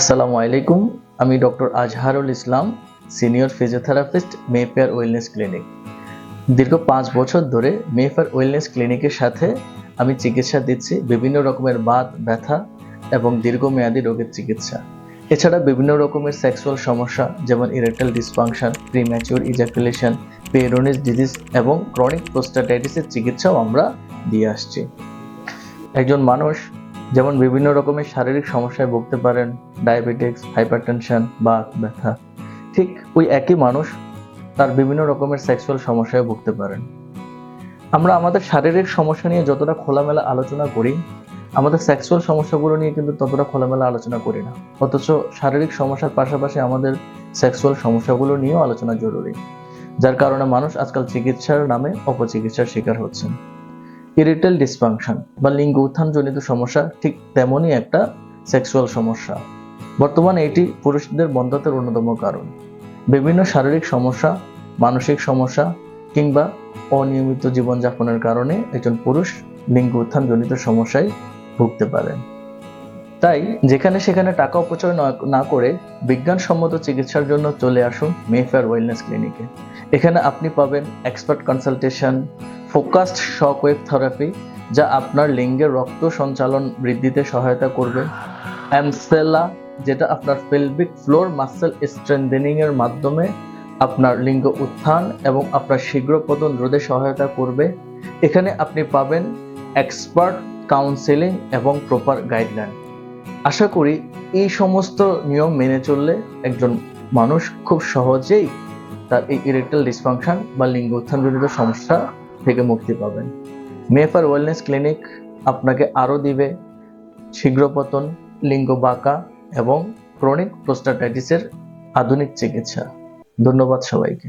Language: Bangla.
আসসালামু আলাইকুম, আমি doctor Azharul Islam, senior physiotherapist, Mayfair wellness clinic. দীর্ঘ পাঁচ বছর ধরে মেফেয়ার ওয়েলনেস ক্লিনিকের সাথে আমি চিকিৎসা দিচ্ছি বিভিন্ন রকমের বাত, ব্যথা এবং দীর্ঘমেয়াদী রোগের চিকিৎসা। এছাড়া বিভিন্ন রকমের সেক্সুয়াল সমস্যা, যেমন erectile dysfunction premature ejaculation Peyronie's disease এবং ক্রনিক প্রোস্টাটাইটিসের চিকিৎসাও আমরা দিয়ে আসছি। একজন মানুষ যেমন বিভিন্ন রকমের শারীরিক সমস্যায় ভুগতে পারেন, ডায়াবেটিক্স, হাইপারটেনশন বা ব্যথা। ঠিক ওই একই মানুষ তার বিভিন্ন রকমের সেক্সুয়াল সমস্যায় ভুগতে পারেন। আমরা আমাদের শারীরিক সমস্যা নিয়ে যতটা খোলামেলা আলোচনা করি, আমাদের সেক্সুয়াল সমস্যাগুলো নিয়ে কিন্তু ততটা খোলামেলা আলোচনা করি না। অথচ শারীরিক সমস্যার পাশাপাশি আমাদের সেক্সুয়াল সমস্যাগুলো নিয়েও আলোচনা জরুরি, যার কারণে মানুষ আজকাল চিকিৎসার নামে অপচিকিৎসার শিকার হচ্ছেন। ইরিটেল ডিসফাংশন বা লিঙ্গ উত্থানজনিত সমস্যা ঠিক তেমনই একটা সেক্সুয়াল সমস্যা। বর্তমানে এটি পুরুষদের বন্ধাতের অন্যতম কারণ। বিভিন্ন শারীরিক সমস্যা, মানসিক সমস্যা কিংবা অনিয়মিত জীবনযাপনের কারণে একজন পুরুষ লিঙ্গ উত্থানজনিত সমস্যায় ভুগতে পারেন। তাই যেখানে সেখানে টাকা অপচয় না- না করে বিজ্ঞানসম্মত চিকিৎসার জন্য চলে আসুন মেফেয়ার ওয়েলনেস ক্লিনিকে এখানে আপনি পাবেন expert consultation focused shock wave therapy, যা আপনার লিঙ্গের রক্ত সঞ্চালন বৃদ্ধিতে সহায়তা করবে। অ্যামসেলা, যেটা আপনার পেলভিক ফ্লোর মাসেল স্ট্রেন্থেনিং এর মাধ্যমে আপনার লিঙ্গ উত্থান এবং আপনার শীঘ্র পতন রোধে সহায়তা করবে। এখানে আপনি পাবেন এক্সপার্ট কাউন্সেলিং এবং প্রপার গাইডলাইন আশা করি এই সমস্ত নিয়ম মেনে চললে একজন মানুষ খুব সহজেই তার এই ইরেকটাল ডিসফাংশন বা লিঙ্গ উত্থানজনিত সমস্যা থেকে মুক্তি পাবেন। মেফার ওয়েলনেস ক্লিনিক আপনাকে আরও দিবে শীঘ্র পতন লিঙ্গ বাঁকা এবং ক্রনিক প্রোস্টাটাইটিসের আধুনিক চিকিৎসা। ধন্যবাদ সবাইকে।